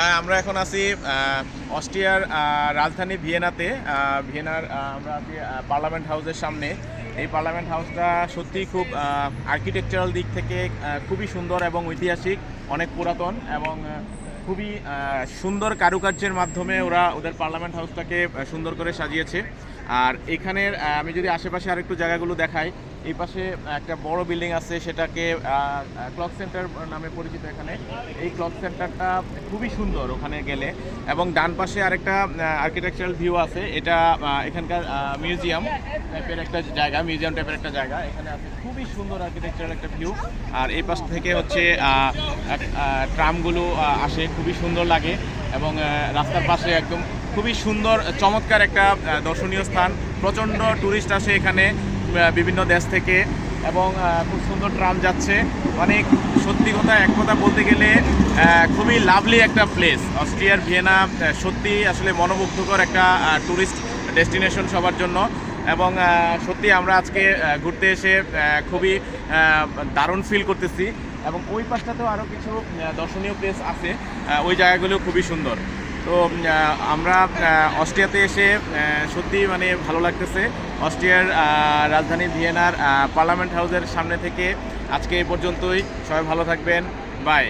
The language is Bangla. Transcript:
আমরা এখন আছি অস্ট্রিয়ার রাজধানী ভিয়েনাতে। ভিয়েনার আমরা আছি পার্লামেন্ট হাউসের সামনে। এই পার্লামেন্ট হাউসটা সত্যিই খুব আর্কিটেকচারাল দিক থেকে খুবই সুন্দর এবং ঐতিহাসিক, অনেক পুরাতন এবং খুবই সুন্দর কারুকার্যের মাধ্যমে ওরা ওদের পার্লামেন্ট হাউসটাকে সুন্দর করে সাজিয়েছে। আর এখানের আমি যদি আশেপাশে আরেকটু জায়গাগুলো দেখাই এই পাশে একটা বড় বিল্ডিং আছে, সেটাকে ক্লক সেন্টার নামে পরিচিত এখানে। এই ক্লক সেন্টারটা খুবই সুন্দর ওখানে গেলে। এবং ডান পাশে আরেকটা আর্কিটেকচারাল ভিউ আছে। এটা এখানকার মিউজিয়াম টাইপের একটা জায়গা মিউজিয়াম টাইপের একটা জায়গা। এখানে আছে খুবই সুন্দর আর্কিটেকচারাল একটা ভিউ আর এই পাশ থেকে হচ্ছে ট্রামগুলো আসে, খুবই সুন্দর লাগে। এবং রাস্তার পাশে একদম খুবই সুন্দর, চমৎকার একটা দর্শনীয় স্থান। প্রচণ্ড ট্যুরিস্ট আসে এখানে। বিভিন্ন দেশ থেকে এবং খুব সুন্দর ট্রাম যাচ্ছে। অনেক সত্যি কথা, এক কথা বলতে গেলে খুবই লাভলি একটা প্লেস অস্ট্রিয়ার ভিয়েনা সত্যি আসলে মনোমুগ্ধকর একটা ট্যুরিস্ট ডেস্টিনেশন সবার জন্য। এবং সত্যি আমরা আজকে ঘুরতে এসে খুবই দারুণ ফিল করতেছি। এবং ওই পাশটাতেও আরও কিছু দর্শনীয় প্লেস আছে। ওই জায়গাগুলো খুবই সুন্দর। তো আমরা অস্ট্রিয়াতে এসে সত্যি মানে ভালো লাগতেছে। অস্ট্রিয়ার রাজধানী ভিয়েনার পার্লামেন্ট হাউসের সামনে থেকে আজকে এই পর্যন্তই। সবাই ভালো থাকবেন। বাই।